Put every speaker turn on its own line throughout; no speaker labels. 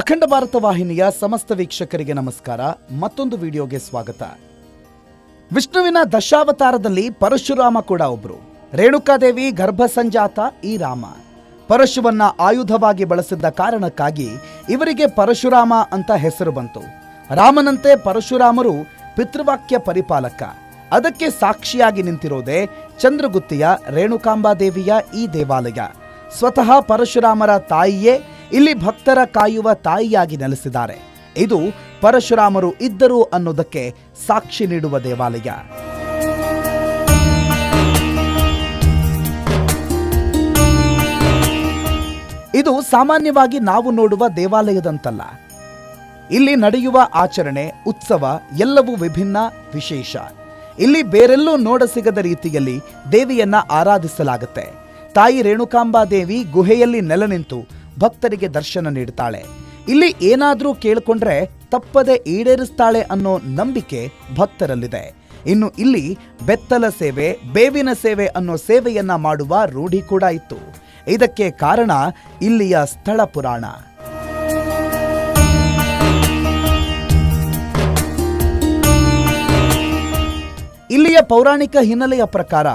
ಅಖಂಡ ಭಾರತ ವಾಹಿನಿಯ ಸಮಸ್ತ ವೀಕ್ಷಕರಿಗೆ ನಮಸ್ಕಾರ. ಮತ್ತೊಂದು ವಿಡಿಯೋಗೆ ಸ್ವಾಗತ. ವಿಷ್ಣುವಿನ ದಶಾವತಾರದಲ್ಲಿ ಪರಶುರಾಮ ಕೂಡ ಒಬ್ರು. ರೇಣುಕಾದೇವಿ ಗರ್ಭಸಂಜಾತ ಈ ರಾಮ. ಪರಶುವನ್ನ ಆಯುಧವಾಗಿ ಬಳಸಿದ್ದ ಕಾರಣಕ್ಕಾಗಿ ಇವರಿಗೆ ಪರಶುರಾಮ ಅಂತ ಹೆಸರು ಬಂತು. ರಾಮನಂತೆ ಪರಶುರಾಮರು ಪಿತೃವಾಕ್ಯ ಪರಿಪಾಲಕ. ಅದಕ್ಕೆ ಸಾಕ್ಷಿಯಾಗಿ ನಿಂತಿರೋದೇ ಚಂದ್ರಗುತ್ತಿಯ ರೇಣುಕಾಂಬಾದೇವಿಯ ಈ ದೇವಾಲಯ. ಸ್ವತಃ ಪರಶುರಾಮರ ತಾಯಿಯೇ ಇಲ್ಲಿ ಭಕ್ತರ ಕಾಯುವ ತಾಯಿಯಾಗಿ ನೆಲೆಸಿದ್ದಾರೆ. ಇದು ಪರಶುರಾಮರು ಇದ್ದರು ಅನ್ನೋದಕ್ಕೆ ಸಾಕ್ಷಿ ನೀಡುವ ದೇವಾಲಯ. ಇದು ಸಾಮಾನ್ಯವಾಗಿ ನಾವು ನೋಡುವ ದೇವಾಲಯದಂತಲ್ಲ. ಇಲ್ಲಿ ನಡೆಯುವ ಆಚರಣೆ, ಉತ್ಸವ ಎಲ್ಲವೂ ವಿಭಿನ್ನ, ವಿಶೇಷ. ಇಲ್ಲಿ ಬೇರೆಲ್ಲೂ ನೋಡ ಸಿಗದ ರೀತಿಯಲ್ಲಿ ದೇವಿಯನ್ನ ಆರಾಧಿಸಲಾಗುತ್ತೆ. ತಾಯಿ ರೇಣುಕಾಂಬಾ ದೇವಿ ಗುಹೆಯಲ್ಲಿ ನೆಲೆ ನಿಂತು ಭಕ್ತರಿಗೆ ದರ್ಶನ ನೀಡ್ತಾಳೆ. ಇಲ್ಲಿ ಏನಾದರೂ ಕೇಳಿಕೊಂಡ್ರೆ ತಪ್ಪದೆ ಈಡೇರಿಸ್ತಾಳೆ ಅನ್ನೋ ನಂಬಿಕೆ ಭಕ್ತರಲ್ಲಿದೆ. ಇನ್ನು ಇಲ್ಲಿ ಬೆತ್ತಲ ಸೇವೆ, ಬೇವಿನ ಸೇವೆ ಅನ್ನೋ ಸೇವೆಯನ್ನ ಮಾಡುವ ರೂಢಿ ಕೂಡ ಇತ್ತು. ಇದಕ್ಕೆ ಕಾರಣ ಇಲ್ಲಿಯ ಸ್ಥಳ ಪುರಾಣ. ಇಲ್ಲಿಯ ಪೌರಾಣಿಕ ಹಿನ್ನೆಲೆಯ ಪ್ರಕಾರ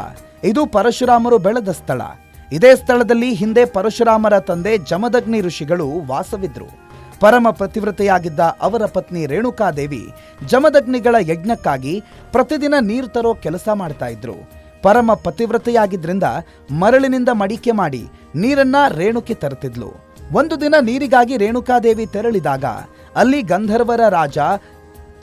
ಇದು ಪರಶುರಾಮರು ಬೆಳೆದ ಸ್ಥಳ. ಇದೇ ಸ್ಥಳದಲ್ಲಿ ಹಿಂದೆ ಪರಶುರಾಮರ ತಂದೆ ಜಮದಗ್ನಿ ಋಷಿಗಳು ವಾಸವಿದ್ರು. ಪರಮ ಪತಿವ್ರತೆಯಾಗಿದ್ದ ಅವರ ಪತ್ನಿ ರೇಣುಕಾದೇವಿ ಜಮದಗ್ನಿಗಳ ಯಜ್ಞಕ್ಕಾಗಿ ಪ್ರತಿದಿನ ನೀರು ತರೋ ಕೆಲಸ ಮಾಡ್ತಾ ಇದ್ರು. ಪರಮ ಪತಿವ್ರತೆಯಾಗಿದ್ದರಿಂದ ಮರಳಿನಿಂದ ಮಡಿಕೆ ಮಾಡಿ ನೀರನ್ನ ರೇಣುಕೆ ತರುತ್ತಿದ್ಲು. ಒಂದು ದಿನ ನೀರಿಗಾಗಿ ರೇಣುಕಾದೇವಿ ತೆರಳಿದಾಗ ಅಲ್ಲಿ ಗಂಧರ್ವರ ರಾಜ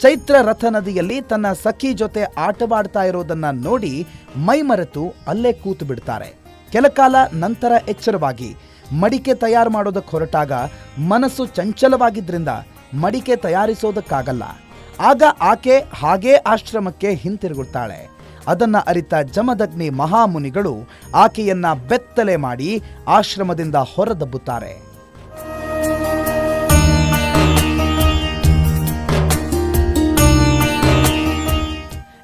ಚೈತ್ರ ರಥ ನದಿಯಲ್ಲಿ ತನ್ನ ಸಖಿ ಜೊತೆ ಆಟವಾಡ್ತಾ ಇರೋದನ್ನ ನೋಡಿ ಮೈಮರೆತು ಅಲ್ಲೇ ಕೂತು ಬಿಡ್ತಾರೆ. ಕೆಲಕಾಲ ನಂತರ ಎಚ್ಚರವಾಗಿ ಮಡಿಕೆ ತಯಾರು ಮಾಡೋದಕ್ಕೆ ಹೊರಟಾಗ ಮನಸ್ಸು ಚಂಚಲವಾಗಿದ್ದರಿಂದ ಮಡಿಕೆ ತಯಾರಿಸೋದಕ್ಕಾಗಲ್ಲ. ಆಗ ಆಕೆ ಹಾಗೇ ಆಶ್ರಮಕ್ಕೆ ಹಿಂತಿರುಗುತ್ತಾಳೆ. ಅದನ್ನ ಅರಿತ ಜಮದಗ್ನಿ ಮಹಾಮುನಿಗಳು ಆಕೆಯನ್ನ ಬೆತ್ತಲೆ ಮಾಡಿ ಆಶ್ರಮದಿಂದ ಹೊರದಬ್ಬುತ್ತಾರೆ.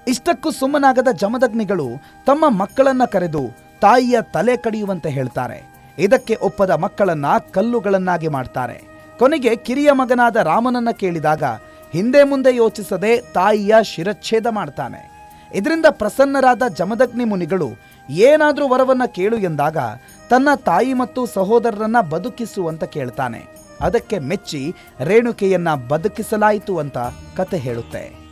ಇಷ್ಟಕ್ಕೂ ಸುಮ್ಮನಾಗದ ಜಮದಗ್ನಿಗಳು ತಮ್ಮ ಮಕ್ಕಳನ್ನ ಕರೆದು ತಾಯಿಯ ತಲೆ ಕಡಿಯುವಂತೆ ಹೇಳ್ತಾರೆ. ಇದಕ್ಕೆ ಒಪ್ಪದ ಮಕ್ಕಳನ್ನ ಕಲ್ಲುಗಳನ್ನಾಗಿ ಮಾಡ್ತಾರೆ. ಕೊನೆಗೆ ಕಿರಿಯ ಮಗನಾದ ರಾಮನನ್ನ ಕೇಳಿದಾಗ ಹಿಂದೆ ಮುಂದೆ ಯೋಚಿಸದೆ ತಾಯಿಯ ಶಿರಚ್ಛೇದ ಮಾಡ್ತಾನೆ. ಇದರಿಂದ ಪ್ರಸನ್ನರಾದ ಜಮದಗ್ನಿ ಮುನಿಗಳು ಏನಾದರೂ ವರವನ್ನ ಕೇಳು ಎಂದಾಗ ತನ್ನ ತಾಯಿ ಮತ್ತು ಸಹೋದರರನ್ನ ಬದುಕಿಸುವಂತ ಕೇಳ್ತಾನೆ. ಅದಕ್ಕೆ ಮೆಚ್ಚಿ ರೇಣುಕೆಯನ್ನ ಬದುಕಿಸಲಾಯಿತು ಅಂತ ಕತೆ ಹೇಳುತ್ತೆ.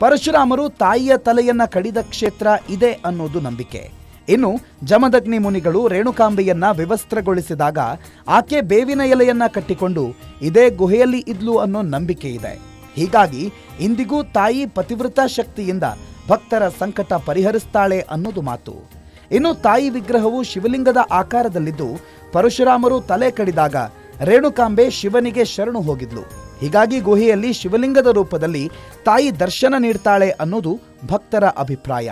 ಪರಶುರಾಮರು ತಾಯಿಯ ತಲೆಯನ್ನ ಕಡಿದ ಕ್ಷೇತ್ರ ಇದೆ ಅನ್ನೋದು ನಂಬಿಕೆ. ಇನ್ನು ಜಮದಗ್ನಿ ಮುನಿಗಳು ರೇಣುಕಾಂಬೆಯನ್ನ ವಿವಸ್ತ್ರಗೊಳಿಸಿದಾಗ ಆಕೆ ಬೇವಿನ ಎಲೆಯನ್ನ ಕಟ್ಟಿಕೊಂಡು ಇದೇ ಗುಹೆಯಲ್ಲಿ ಇದ್ಲು ಅನ್ನೋ ನಂಬಿಕೆ ಇದೆ. ಹೀಗಾಗಿ ಇಂದಿಗೂ ತಾಯಿ ಪತಿವ್ರತಾ ಶಕ್ತಿಯಿಂದ ಭಕ್ತರ ಸಂಕಟ ಪರಿಹರಿಸ್ತಾಳೆ ಅನ್ನೋದು ಮಾತು. ಇನ್ನು ತಾಯಿ ವಿಗ್ರಹವು ಶಿವಲಿಂಗದ ಆಕಾರದಲ್ಲಿದ್ದು ಪರಶುರಾಮರು ತಲೆ ಕಡಿದಾಗ ರೇಣುಕಾಂಬೆ ಶಿವನಿಗೆ ಶರಣು ಹೋಗಿದ್ಲು. ಹೀಗಾಗಿ ಗುಹೆಯಲ್ಲಿ ಶಿವಲಿಂಗದ ರೂಪದಲ್ಲಿ ತಾಯಿ ದರ್ಶನ ನೀಡ್ತಾಳೆ ಅನ್ನೋದು ಭಕ್ತರ ಅಭಿಪ್ರಾಯ.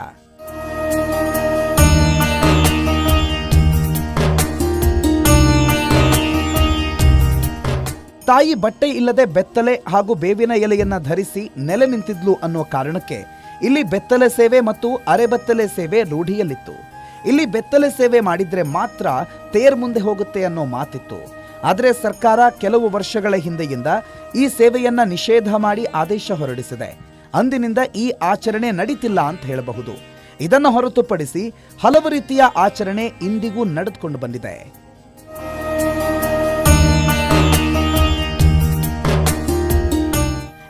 ತಾಯಿ ಬಟ್ಟೆ ಇಲ್ಲದೆ ಬೆತ್ತಲೆ ಹಾಗೂ ಬೇವಿನ ಎಲೆಯನ್ನ ಧರಿಸಿ ನೆಲೆ ನಿಂತಿದ್ಲು ಅನ್ನೋ ಕಾರಣಕ್ಕೆ ಇಲ್ಲಿ ಬೆತ್ತಲೆ ಸೇವೆ ಮತ್ತು ಅರೆಬೆತ್ತಲೆ ಸೇವೆ ರೂಢಿಯಲ್ಲಿತ್ತು. ಇಲ್ಲಿ ಬೆತ್ತಲೆ ಸೇವೆ ಮಾಡಿದ್ರೆ ಮಾತ್ರ ತೇರ್ ಮುಂದೆ ಹೋಗುತ್ತೆ ಅನ್ನೋ ಮಾತಿತ್ತು. ಆದರೆ ಸರ್ಕಾರ ಕೆಲವು ವರ್ಷಗಳ ಹಿಂದೆಯಿಂದ ಈ ಸೇವೆಯನ್ನ ನಿಷೇಧ ಮಾಡಿ ಆದೇಶ ಹೊರಡಿಸಿದೆ. ಅಂದಿನಿಂದ ಈ ಆಚರಣೆ ನಡೀತಿಲ್ಲ ಅಂತ ಹೇಳಬಹುದು. ಇದನ್ನು ಹೊರತುಪಡಿಸಿ ಹಲವು ರೀತಿಯ ಆಚರಣೆ ಇಂದಿಗೂ ನಡೆದುಕೊಂಡು ಬಂದಿದೆ.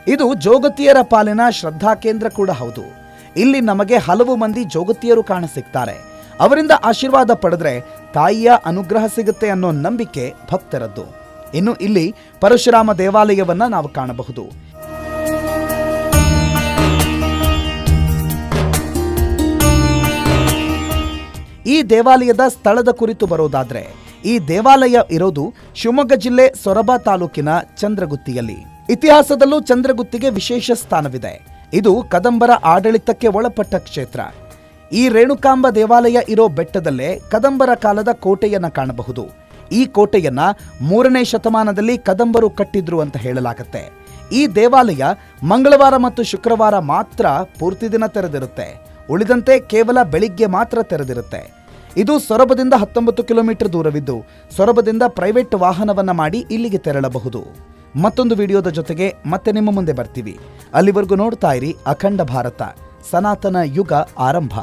ಇದು ಜೋಗತಿಯರ ಪಾಲಿನ ಶ್ರದ್ಧಾ ಕೇಂದ್ರ ಕೂಡ ಹೌದು. ಇಲ್ಲಿ ನಮಗೆ ಹಲವು ಮಂದಿ ಜೋಗತಿಯರು ಕಾಣಸಿಗ್ತಾರೆ ಅವರಿಂದ ಆಶೀರ್ವಾದ ಪಡೆದ್ರೆ ತಾಯಿಯ ಅನುಗ್ರಹ ಸಿಗುತ್ತೆ ಅನ್ನೋ ನಂಬಿಕೆ ಭಕ್ತರದ್ದು. ಇನ್ನು ಇಲ್ಲಿ ಪರಶುರಾಮ ದೇವಾಲಯವನ್ನ ನಾವು ಕಾಣಬಹುದು. ಈ ದೇವಾಲಯದ ಸ್ಥಳದ ಕುರಿತು ಬರೋದಾದ್ರೆ, ಈ ದೇವಾಲಯ ಇರೋದು ಶಿವಮೊಗ್ಗ ಜಿಲ್ಲೆ ಸೊರಬ ತಾಲೂಕಿನ ಚಂದ್ರಗುತ್ತಿಯಲ್ಲಿ. ಇತಿಹಾಸದಲ್ಲೂ ಚಂದ್ರಗುತ್ತಿಗೆ ವಿಶೇಷ ಸ್ಥಾನವಿದೆ. ಇದು ಕದಂಬರ ಆಡಳಿತಕ್ಕೆ ಒಳಪಟ್ಟ ಕ್ಷೇತ್ರ. ಈ ರೇಣುಕಾಂಬ ದೇವಾಲಯ ಇರೋ ಬೆಟ್ಟದಲ್ಲೇ ಕದಂಬರ ಕಾಲದ ಕೋಟೆಯನ್ನ ಕಾಣಬಹುದು. ಈ ಕೋಟೆಯನ್ನ ಮೂರನೇ ಶತಮಾನದಲ್ಲಿ ಕದಂಬರು ಕಟ್ಟಿದ್ರು ಅಂತ ಹೇಳಲಾಗತ್ತೆ. ಈ ದೇವಾಲಯ ಮಂಗಳವಾರ ಮತ್ತು ಶುಕ್ರವಾರ ಮಾತ್ರ ಪೂರ್ತಿ ದಿನ ತೆರೆದಿರುತ್ತೆ. ಉಳಿದಂತೆ ಕೇವಲ ಬೆಳಿಗ್ಗೆ ಮಾತ್ರ ತೆರೆದಿರುತ್ತೆ. ಇದು ಸೊರಬದಿಂದ ಹತ್ತೊಂಬತ್ತು ಕಿಲೋಮೀಟರ್ ದೂರವಿದ್ದು ಸೊರಬದಿಂದ ಪ್ರೈವೇಟ್ ವಾಹನವನ್ನ ಮಾಡಿ ಇಲ್ಲಿಗೆ ತೆರಳಬಹುದು. ಮತ್ತೊಂದು ವಿಡಿಯೋದ ಜೊತೆಗೆ ಮತ್ತೆ ನಿಮ್ಮ ಮುಂದೆ ಬರ್ತೀವಿ. ಅಲ್ಲಿವರೆಗೂ ನೋಡ್ತಾ ಇರಿ ಅಖಂಡ ಭಾರತ. ಸನಾತನ ಯುಗ ಆರಂಭ.